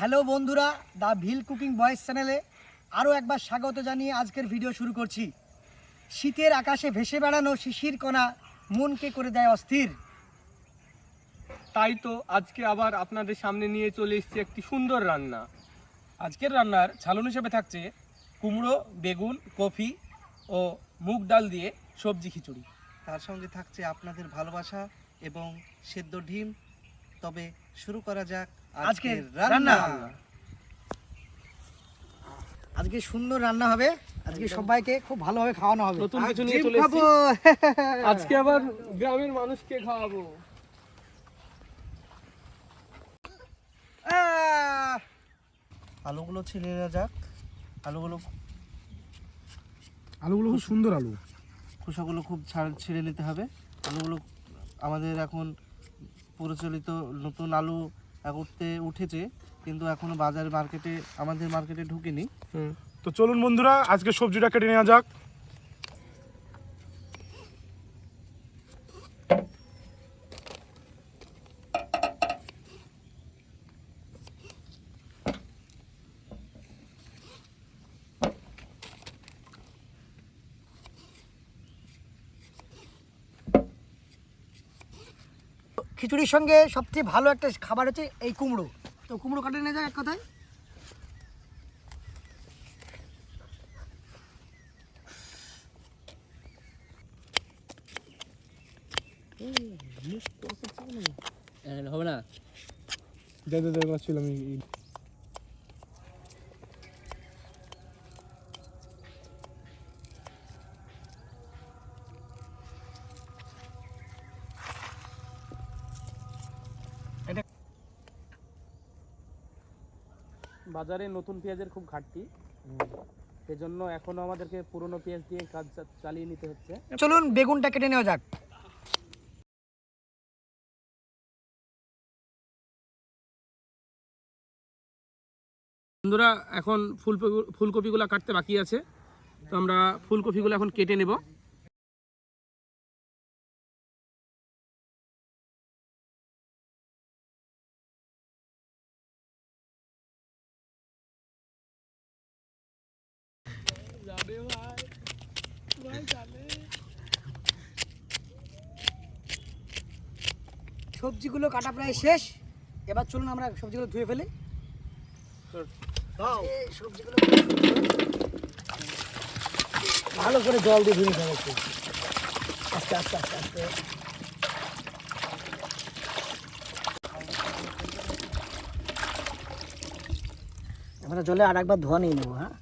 Hello বন্ধুরা the Bhil cooking বয়েস চ্যানেলে আরও একবার স্বাগত জানিয়ে আজকের ভিডিও শুরু করছি। শীতের আকাশে ভেসে বেড়ানো শিশির কণা মনকে করে দেয় অস্থির। তাই তো আজকে আবার আপনাদের সামনে নিয়ে চলে এসেছি একটি সুন্দর রান্না। আজকের রান্নার ছালন হিসেবে থাকছে কুমড়ো বেগুন কফি ও মুগ ডাল দিয়ে সবজি খিচুড়ি। তার সঙ্গে থাকছে আপনাদের ভালোবাসা এবং সেদ্ধ ডিম। তবে শুরু করা যাক আজকের রান্না। আজকে সুন্দর রান্না হবে। আজকে সবাইকে খুব ভালোভাবে খাওয়ানো হবে। নতুন কিছু নিয়ে চলে খাব। আজকে আবার গ্রামের মানুষকে খাওয়াবো। আলুগুলো ছিলে নেওয়া যাক। আলুগুলো আলুগুলো খুব সুন্দর আলু। খোসাগুলো খুব ছিঁড়ে নিতে হবে। আলুগুলো আমাদের এখন প্রচলিত নতুন আলু করতে উঠেছে, কিন্তু এখনও বাজার মার্কেটে আমাদের মার্কেটে ঢুকেনি। তো চলুন বন্ধুরা, আজকে সবজিটা কেটে নেওয়া যাক। খিচুড়ির সঙ্গে সবচেয়ে ভালো একটা খাবার হচ্ছে এই কুমড়ো। তো কুমড়ো কাটে নিয়ে যায় এক কথায়। হবে না। দে দে দে বাজারে নতুন পেঁয়াজের খুব ঘাটতি। সেজন্য এখনও আমাদেরকে পুরনো পেঁয়াজ দিয়ে কাজ চালিয়ে নিতে হচ্ছে। চলুন বেগুনটা কেটে নেওয়া যাক। বন্ধুরা, এখন ফুলকপি, ফুলকপিগুলো কাটতে বাকি আছে। তো আমরা ফুলকপিগুলো এখন কেটে নেব। সবজিগুলো কাটা প্রায় শেষ। এবার চলুন আমরা সবজিগুলো ধুয়ে ফেলি। সবজিগুলো ভালো করে জল দিয়ে ধুয়ে একটু। আস্তে আস্তে আস্তে আস্তে। আমরা জলে আর একবার ধোয়া নিয়ে নেব হ্যাঁ?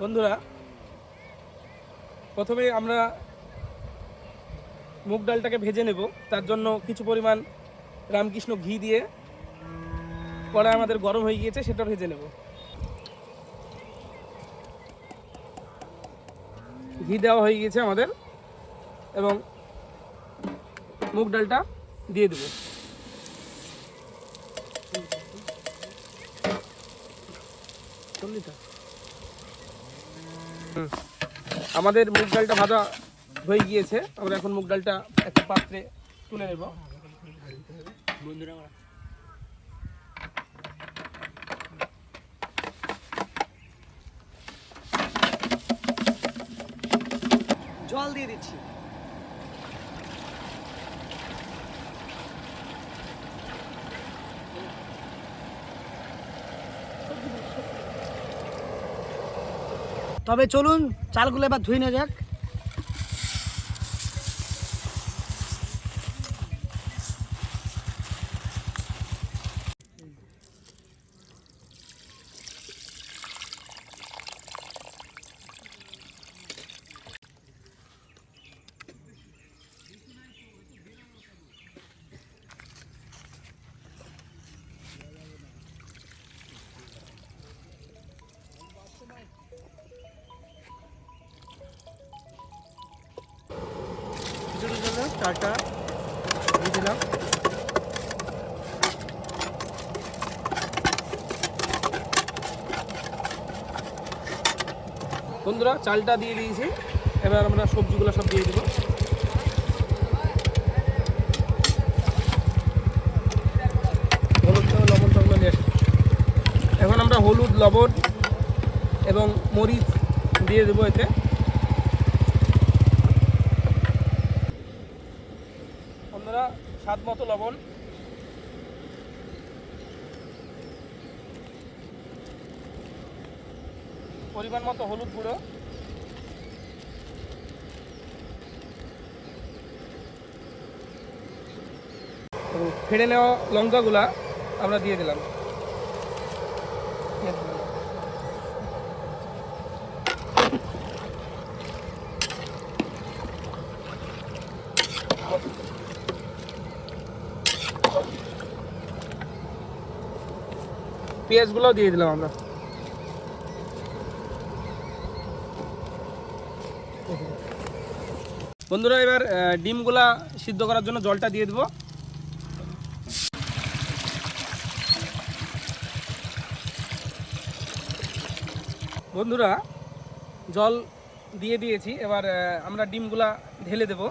বন্ধুরা প্রথমে আমরা মুগ ডালটাকে ভেজে নেব। তার জন্য কিছু পরিমাণ রামকৃষ্ণ ঘি দিয়ে কড়াই আমাদের গরম হয়ে গিয়েছে, সেটা ভেজে নেব। ঘি দেওয়া হয়ে গিয়েছে আমাদের, এবং মুগ ডালটা দিয়ে দেবো। আমাদের মুগ ডালটা ভাজা হয়ে গিয়েছে। আমরা এখন মুগ ডালটা একটা পাত্রে তুলে নেব। জল দিয়ে দিচ্ছি। তবে চলুন চালগুলো এবার ধুয়ে নেওয়া যাক। জন্য দিয়ে দিলাম। বন্ধুরা, চালটা দিয়ে দিয়েছি। এবার আমরা সবজিগুলো সব দিয়ে দিব। এখন আমরা হলুদ, লবণ এবং মরিচ দিয়ে দেবো এতে বন্ধুরা স্বাদ মতো লবণ। পরিমাণ মতো হলুদ গুঁড়ো। ফেড়ে নেওয়া লঙ্কাগুলা আমরা দিয়ে দিলাম। পেঁয়াজগুলোও দিয়ে দিলাম আমরা। বন্ধুরা, এবার ডিমগুলা সিদ্ধ করার জন্য জলটা দিয়ে দেবো। বন্ধুরা, জল দিয়ে দিয়েছি। এবার আমরা ডিমগুলা ঢেলে দেব।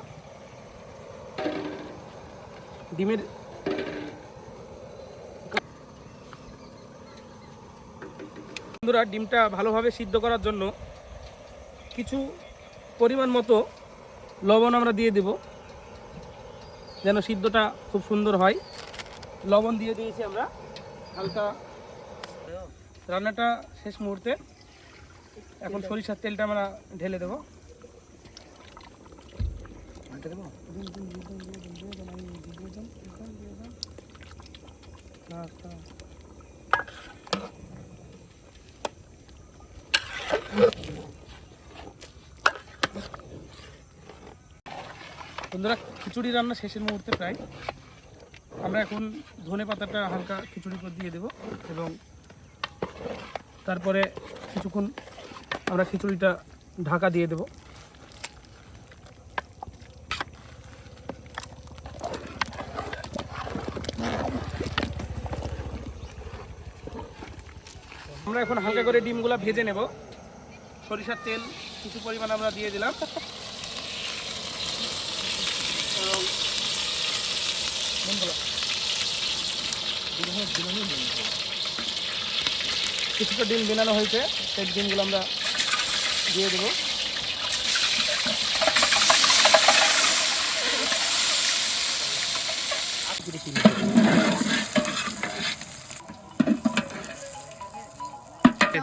ডিমের বন্ধুরা ডিমটা ভালোভাবে সিদ্ধ করার জন্য কিছু পরিমাণ মতো লবণ আমরা দিয়ে দেব, যেন সিদ্ধটা খুব সুন্দর হয়। লবণ দিয়ে দিয়েছি আমরা হালকা। রান্নাটা শেষ মুহূর্তে এখন সরিষার তেলটা আমরা ঢেলে দেবো। বন্ধুরা, খিচুড়ি রান্না শেষের মুহূর্তে প্রায়। আমরা এখন ধনে পাতাটা হালকা খিচুড়ি করে দিয়ে দেব এবং তারপরে কিছুক্ষণ আমরা খিচুড়িটা ঢাকা দিয়ে দেব। আমরা এখন হালকা করে ডিমগুলো ভেজে নেব। সরিষার তেল কিছু পরিমাণ আমরা দিয়ে দিলাম। কিছুটা ডিম বিনানো হয়েছে, সেই ডিমগুলো আমরা দিয়ে দেবো।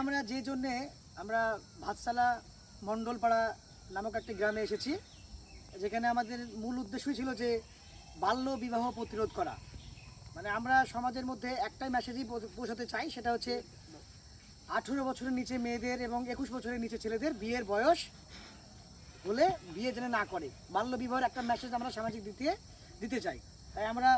আমরা যে জন্যে আমরা ভাতসালা মণ্ডলপাড়া নামক একটি গ্রামে এসেছি, যেখানে আমাদের মূল উদ্দেশ্যই ছিল যে বাল্য বিবাহ প্রতিরোধ করা। মানে আমরা সমাজের মধ্যে একটাই মেসেজই পৌঁছাতে চাই, সেটা হচ্ছে আঠেরো বছরের নিচে মেয়েদের এবং একুশ বছরের নিচে ছেলেদের বিয়ের বয়স হলে বিয়ে যেন না করে। বাল্য বিবাহের একটা মেসেজ আমরা সামাজিক দিতে দিতে চাই। তাই আমরা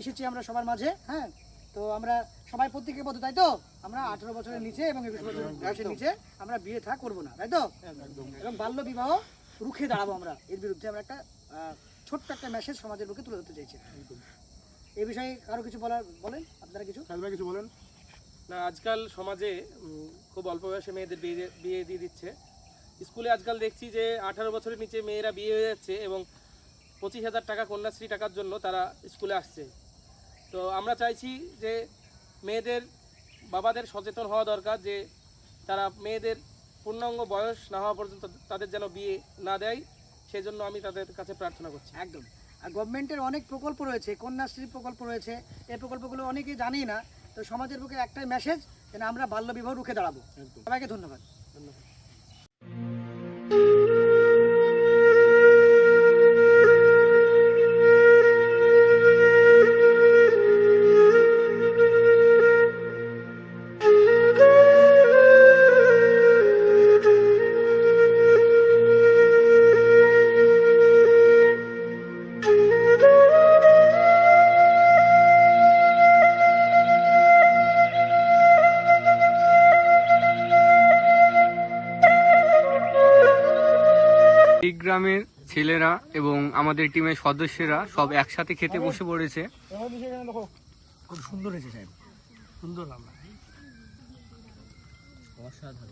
এসেছি আমরা সবার মাঝে হ্যাঁ? তো আমরা সবাই প্রত্যেকের তাই তো? আমরা আঠেরো বছরের নিচে এবং একুশ বছরের বয়সের নিচে আমরা বিয়ে থা করব না তাই তো? এবং বাল্য বিবাহ রুখে দাঁড়াবো আমরা। এর বিরুদ্ধে আমরা একটা ছোট্ট একটা মেসেজ সমাজের বুকে তুলে ধরতে চাইছি। এই বিষয়ে কারও কিছু বলার বলেন? আপনারা কিছু? কিছু বলেন? না আজকাল সমাজে উম, খুব অল্প বয়সে মেয়েদের বিয়ে বিয়ে দিয়ে দিচ্ছে। স্কুলে আজকাল দেখছি যে আঠারো বছরের নিচে মেয়েরা বিয়ে হয়ে যাচ্ছে এবং পঁচিশ হাজার টাকা কন্যাশ্রী টাকার জন্য তারা স্কুলে আসছে। তো আমরা চাইছি যে মেয়েদের বাবাদের সচেতন হওয়া দরকার যে তারা মেয়েদের পূর্ণাঙ্গ বয়স না হওয়া পর্যন্ত তাদের যেন বিয়ে না দেয় সেজন্য আমি তাদের কাছে প্রার্থনা করছি। একদম। আর গভর্নমেন্টের অনেক প্রকল্প রয়েছে কন্যাশ্রী প্রকল্প রয়েছে এই প্রকল্পগুলো অনেকেই জানি না তো সমাজের বুকে একটাই মেসেজ যেন আমরা বাল্য বিবাহ রুখে দাঁড়াবো। সবাইকে ধন্যবাদ। এই গ্রামের ছেলেরা এবং আমাদের টিমের সদস্যরা সব একসাথে খেতে বসে পড়েছে। খুব সুন্দর হয়েছে সাহেব। সুন্দর অসাধারণ।